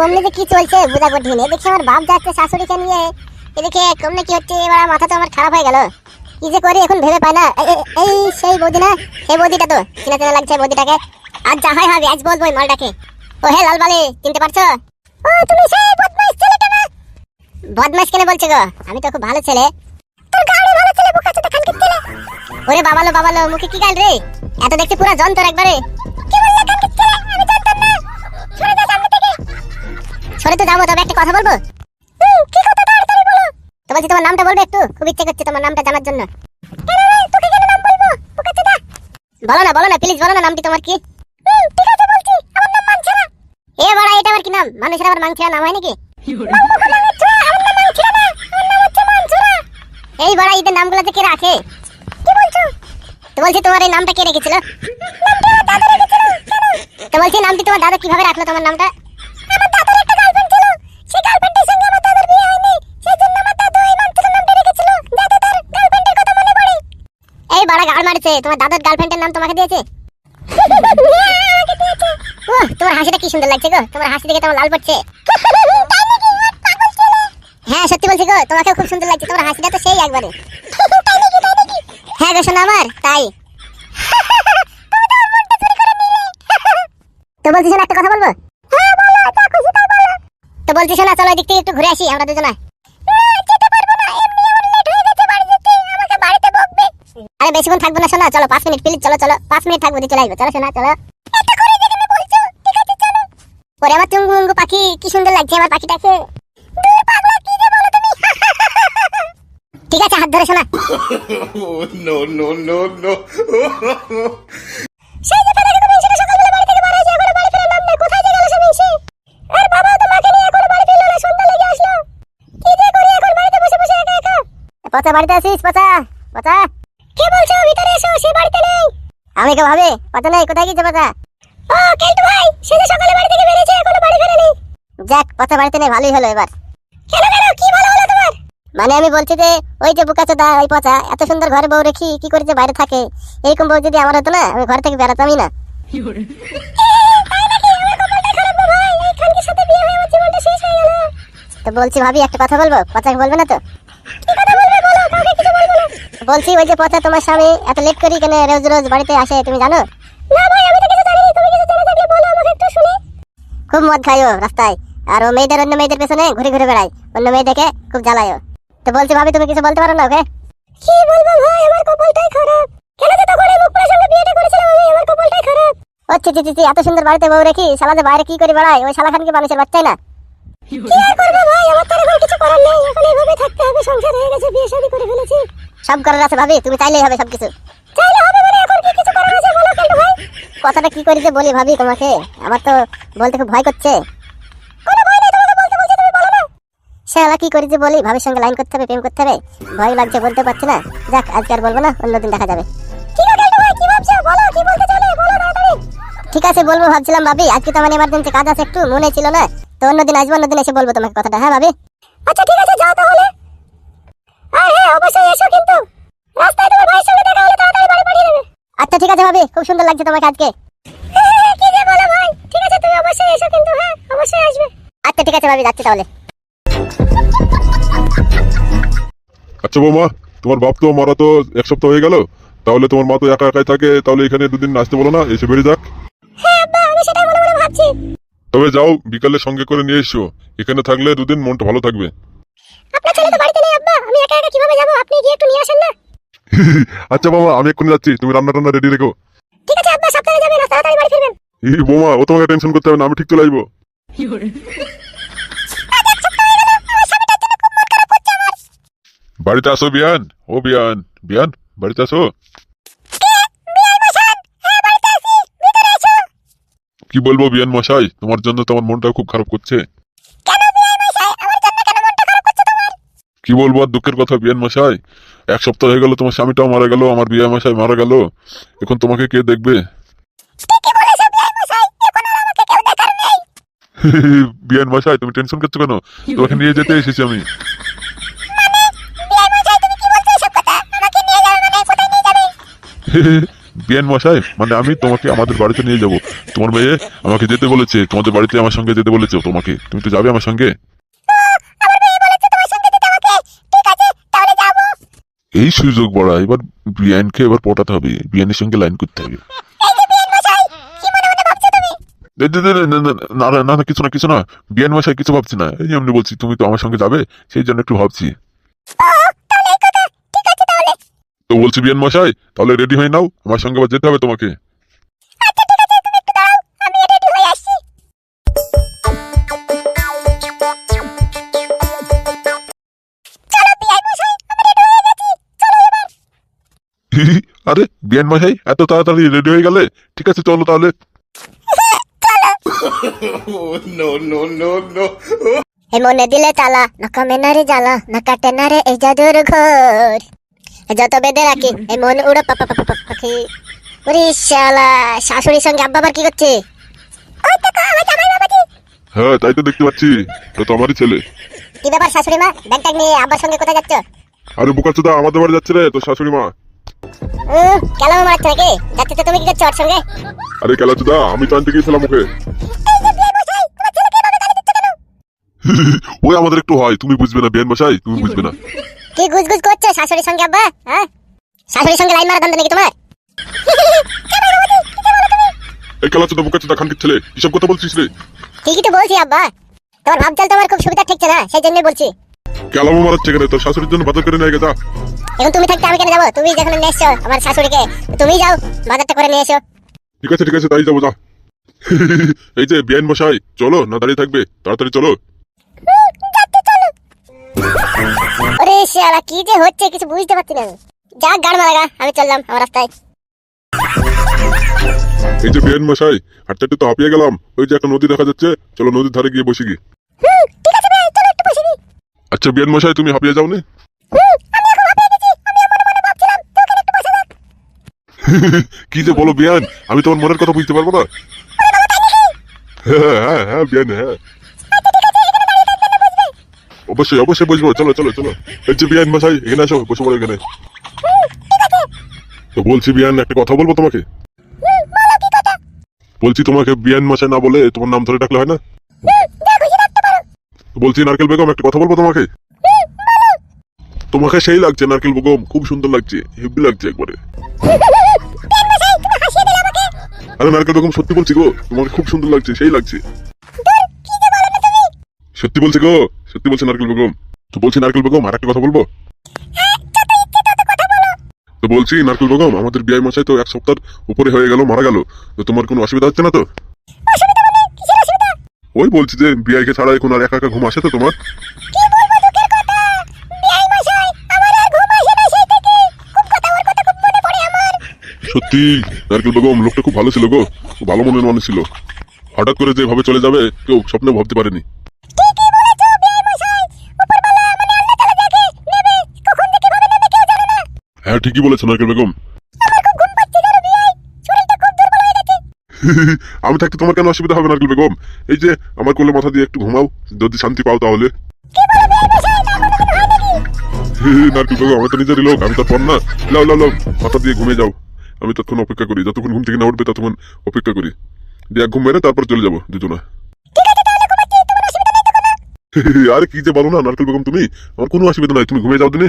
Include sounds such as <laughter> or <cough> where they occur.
কমলে যে কি চলছে, বুঝা কঠিন। এদিকে আমার বাপ যাচ্ছে, শাশুড়িকে নিয়ে। এদিকে কমলে কি হচ্ছে, এবার মাথা তো আমার খারাপ হয়ে গেল। কি যে করি, এখন ভেবে পাই না। এই সেই বৌদি না সেই বৌদিটা তো। চিনা চেনা লাগছে বৌদিটাকে। আজ যা হয় হবে আজ বলব মালটাকে। ও হে লালবালি চিনতে পারছ? ও, তুমি সেই বদমাইশ ছেলেটা না? বদমাইশ কেন বলছো গো? আমি তো খুব ভালো ছেলে। তোর গাড়ি ভালো ছেলে বোকা চোদা খানকির ছেলে। ওরে বাবালো বাবালো, মুখে কি গাল রে? এত দেখতে পুরো যন্ত্র একবারে। সরে তো যাব তবে একটা কথা বলব? কি কথা তাড়াতাড়ি বলো? তো বলছি তোমার নামটা বলবে একটু, খুব ইচ্ছে করছে তোমার নামটা জানার জন্য। তোকে কেন নাম বলব? বলো না বলো না প্লিজ বলো না নামটি তোমার কি? ঠিক আছে বলছি, আমার নাম মানছাড়া এ বড়া, এটা আবার কি নাম? মানুষের আবার মাংছাড়া নাম হয় নাকি? এই বড়া, ঈদের নামগুলো কে রাখে? কি বলছো? তো বলছি, তোমার এই নামটা কে রেখেছিল? তো বলছি নামটি তোমার দাদা কীভাবে রাখল তোমার নামটা? বড়া গাল মারছে। তোমার দাদার গার্লফ্রেন্ডের নাম তোমাকে দিয়েছে? তোমার হাসিটা কি সুন্দর লাগছে গো। তোমার হাসি দেখে তোমার লাল পড়ছে। হ্যাঁ সত্যি বলছি গো তোমাকে খুব সুন্দর লাগছে। তোমার হাসিটা তো সেই একবারে। হ্যাঁ গো শোনা আমার, তাই। তো বলছি শোনা একটা কথা বলব? তো বলছি শোনা চলো এদিক থেকে একটু ঘুরে আসি, আমরা দুজনা। আরে বেশিক্ষণ থাকব না শোনা। চলো পাঁচ মিনিট প্লিজ চলো চলো। পাঁচ মিনিট থাকব চলে আসব। চলো শোনা চলো। ওরে আমার চুঙ্গু পাখি কি সুন্দর লাগছে আমার পাখিটাকে। <laughs> ঠিক আছে হাত ধরে শোনা। <laughs> না বসে একা একা? পচা বাড়িতে আছিস? পচা পচা। কে বলছো ভিতরে এসো? সে বাড়িতে নেই। আমি কে ভাবে? পচা নেই কোথায় গেছে পচা ও কেলটু ভাই সে যে সকালে বাড়ি থেকে বেরিয়েছে এখনও বাড়ি ফেরেনি। যাক পচা বাড়িতে নেই ভালোই হলো এবার। কেন কেন কি ভালো হলো তোমার? মানে আমি বলছি যে ওই যে বুকা চোদা ওই পচা এত সুন্দর ঘরে বউ রেখি কি করে যে বাইরে থাকে? এরকম বউ যদি আমার হতো না আমি ঘর থেকে বেরোতামই না। তো বলছি ভাবি একটা কথা বলব? পচাকে বলবে না তো? বলছি ওই যে পচা তোমার স্বামী এত লেট করি কেন? রোজ রোজ বাড়িতে আসে তুমি জানো? না ভাই আমি তো কিছু জানি না তুমি কিছু জেনে থাকলে বলো আমাকে একটু শুনি। খুব মদ খাইও রাস্তায় আর ও মেয়েদের অন্য মেয়েদের পেছনে ঘুরে ঘুরে বেড়ায় অন্য মেয়ে দেখে খুব জ্বালায় তো বলছি ভাবি তুমি কিছু বলতে পারো না ওকে? কি বলব ভাই আমার কপালটাই খারাপ। কেন যে তখন এই মুখপুরের সঙ্গে বিয়েটা করেছিলাম আমি আমার কপালটাই খারাপ। ও ছি ছি, ছি এত সুন্দর বাড়িতে বউ রেখি শালা যে বাইরে কি করে বেড়ায়? ওই শালা খান কি মানুষের বাচ্চাই না। কি আর করব ভাই? আমার তো এখন কিছু করার নেই। এখন এইভাবে থাকতে হবে সংসার হয়ে গেছে বিয়ে শাদী করে ফেলেছি। সব করার আছে ভাবি তুমি চাইলেই হবে সবকিছু। চাইলে হবে মানে এখন কি কিছু করার আছে বলো কেন ভাই? কথাটা কি করে যে বলি ভাবি তোমাকে? আমার তো বলতে খুব ভয় করছে। কোনো ভয় নেই তোমাকে বলতে বলছি তুমি বলো না। শালা কি করি যে বলি? ভাবির সঙ্গে লাইন করতে হবে প্রেম করতে হবে। ভয় লাগছে বলতে পারছি না। যাক আজকে আর বলব না অন্যদিন দেখা যাবে। ঠিক আছে ভাই কি ভাবছ? বলো কি বলতে চলে বলো তাড়াতাড়ি। ঠিক আছে বলব ভাবছিলাম ভাবি। আজকে তো আমার এমার্জেন্সি কাজ আছে একটু মনে ছিল না। তো অন্যদিন আসব অন্যদিন এসে বলব তোমাকে কথাটা হ্যাঁ ভাবি? আচ্ছা ঠিক আছে যাও তাহলে। আর হ্যাঁ অবশ্যই এসো কিন্তু। রাস্তায় তোমার ভাইয়ের সঙ্গে দেখা হলে তাড়াতাড়ি বাড়ি পাঠিয়ে দেবে। আচ্ছা ঠিক আছে ভাবি খুব সুন্দর লাগছে তোমাকে আজকে। <laughs> কি যে বলো ভাই ঠিক আছে তুমি অবশ্যই এসো কিন্তু হ্যাঁ অবশ্যই আসবে। আচ্ছা ঠিক আছে ভাবি যাচ্ছি তাহলে। আচ্ছা বৌমা তোমার বাপ তো মারা তো এক সপ্তাহ হয়ে গেল। তাহলে তোমার মা তো একা একাই থাকে তাহলে এখানে দুদিন আসতে বলো না এসে বেরিয়ে যাক। হ্যাঁ আব্বা আমি সেটাই মনে মনে ভাবছি। তবে যাও বিকালে সঙ্গে করে নিয়ে এসো। এখানে থাকলে দুদিন মনটা ভালো থাকবে। আপনার ছেলে তো বাড়িতে নেই আব্বা। আমি একা একা কীভাবে যাব? আপনি গিয়ে একটু নিয়ে আসেন না। <laughs> আচ্ছা বাবা আমি এক্ষুনি যাচ্ছি। তুমি রান্না টান্না রেডি রেখো। ঠিক আছে আব্বা সাবধানে যাবেন আর তাড়াতাড়ি বাড়ি ফিরবেন। এই বৌমা ও তোমাকে টেনশন করতে হবে না আমি ঠিক চলে আসব। বাড়িতে আসো বিয়ান। ও বিয়ান। বিয়ান বাড়িতে আসো। কি বলব বিয়ান মশাই? তোমার জন্য তোমার মনটা খুব খারাপ করছে। কি বলব আর দুঃখের কথা বিয়ান মশাই? এক সপ্তাহ হয়ে গেল তোমার স্বামীটাও মারা গেল আমার বিয়ে মশাই মারা গেল। এখন তোমাকে কে দেখবে? <laughs> বিয়ান মশাই তুমি টেনশন করছ কেন? তোমাকে নিয়ে যেতে এসেছি আমি। <laughs> বিয়ান মশাই মানে আমি তোমাকে আমাদের বাড়িতে নিয়ে যাব। তোমার মেয়ে আমাকে যেতে বলেছে তোমাদের বাড়িতে আমার সঙ্গে যেতে বলেছে। তোমাকে তুমি তো যাবে আমার সঙ্গে? এই সুযোগ বড়া এবার বিয়ানকে এবার পটাতে হবে বিয়ানের সঙ্গে লাইন করতে হবে। না, না না কিছু না কিছু না। বিয়ান মশাই কিছু ভাবছি না। এই এমনি বলছি তুমি তো আমার সঙ্গে যাবে সেই জন্য একটু ভাবছি। তো বলছি বিয়ান মশাই তাহলে রেডি হয়ে নাও আমার সঙ্গে আবার যেতে হবে তোমাকে। <laughs> আরে বিয়ান মশাই এত তাড়াতাড়ি রেডি হয়ে গেলে ঠিক আছে চলো তাহলে। মনে দিলে তালা না কমে না রে জ্বালা না কাটে না রে এই জাদুর ঘর। যত বেঁধে রাখি এই মন উড়ো পাপা পাপা পাপা পাখি। ওরে শালা শাশুড়ির সঙ্গে আব্বা আবার কি করছে? ওই তো আমার জামাই বাবাজি। হ্যাঁ তাই তো দেখতে পাচ্ছি। তো তো আমারই ছেলে। কি ব্যাপার শাশুড়ি মা? ব্যাগ ট্যাগ নিয়ে আব্বার সঙ্গে কোথায় যাচ্ছ? আরে বোকা চোদা আমাদের বাড়ি যাচ্ছে রে তোর শাশুড়ি মা। হুম কেলামো মারাচ্ছ নাকি? যাচ্ছ তো তুমি কি করছ ওর সঙ্গে? আরে কেলা চোদা আমি তো আনতে গিয়েছিলাম ওকে। <laughs> ওই আমাদের একটু হয় তুমি বুঝবে না বিয়ান মশাই তুমি বুঝবে না। কি গুজগুজ করছ? শাশুড়ির সঙ্গে আব্বা হ্যাঁ? শাশুড়ির সঙ্গে লাইন মারা দাম নাকি তোমার? এই কেলা চোদা বোকা চোদা খানকির ছেলে কিসব কথা বলছিস রে? ঠিকই তো বলছি আব্বা। তোমার ভাবচাল তো আমার খুব সুবিধা ঠিকছে না সেই জন্যই বলছি। কেলামো মারাচ্ছে কেন? তোর শাশুড়ির জন্য বাজার করে নিয়ে গেছা এখন তুমি থাকতে আমি কেন যাব? তুমি যেখানে নিয়ে এসছো আমার শাশুড়িকে তুমি যাও বাজারটা করে নিয়ে এসো। ঠিক আছে ঠিক আছে তাই যাব যা। <laughs> এই যে বিয়ান মশাই চলো না দাঁড়িয়ে থাকবে তাড়াতাড়ি চলো। <laughs> ওরে শালা কি যে হচ্ছে কিছু বুঝতে পারছি না আমি। যা গাড় মারাগা আমি চললাম আমার রাস্তায়। এই যে মশাই হাঁটতে হাঁটতে তো হাঁপিয়ে গেলাম। ওই যে একটা নদী দেখা যাচ্ছে চলো নদীর ধারে গিয়ে বসে গি আচ্ছা বিয়ান মশাই তুমি হাঁপিয়ে যাও নি <laughs> কি যে বলো বিয়ান আমি তোমার মনের কথা বুঝতে পারব না। হ্যাঁ হ্যাঁ হ্যাঁ বিয়ান হ্যাঁ। অবশ্যই অবশ্যই বুঝব চলো চলো চলো। এই যে বিয়ান এখানে আসো, বসে পড়ো এখানে। তো বলছি বিয়ান, একটা কথা বলব তোমাকে? বলছি তোমাকে বিয়ান মশাই না বলে তোমার নাম ধরে ডাকলে হয় না? বলছি নারকেল বেগম, একটা কথা বলব তোমাকে? তোমাকে সেই লাগছে, নারকেল বেগম, খুব সুন্দর লাগছে হেভি লাগছে একবারে। আরে নারকেল বেগম, সত্যি বলছি গো, তোমাকে খুব সুন্দর লাগছে, সেই লাগছে। সত্যি বলছে গো, সত্যি বলছে নারকেল বেগম। তো বলছি নারকেল বেগম আর একটা কথা বলব? তো বলছি, নারকেল বেগম, আমাদের বিয়ে মশাই তো এক সপ্তাহ উপরে হয়ে গেল, মারা গেল। তো তোমার কোনো অসুবিধা হচ্ছে না তো? ওই বলছি যে বিয়াইকে ছাড়া এখন আর একা একা ঘুম আসে তো তোমার? সত্যি, নারকেল বেগম, লোকটা খুব ভালো ছিল গো ভালো মনের মানুষ ছিল। হঠাৎ করে যেভাবে চলে যাবে, কেউ স্বপ্নে ভাবতে পারেনি। হ্যাঁ ঠিকই বলেছ নারকেল বেগম। <laughs> আমি থাকতে তোমার কেন অসুবিধা হবে নারকেল বেগম? এই যে, আমার কোলে মাথা দিয়ে একটু ঘুমাও, যদি শান্তি পাও তাহলে। <laughs> নারকেল বেগম, আমি তো নিজেরই লোক, আমি তো পর না। লাও লাও লাও, মাথা দিয়ে ঘুমিয়ে যাও। আমি ততক্ষণ অপেক্ষা করি, যতক্ষণ ঘুম থেকে না উঠবে, ততক্ষণ অপেক্ষা করি। দিয়ে ঘুম মেরে তারপর চলে যাব দুজনে। <laughs> আরে, কি যে বলো না, নারকেল বেগম, তুমি? আমার কোনো অসুবিধা নাই, তুমি ঘুমিয়ে যাও দিনে।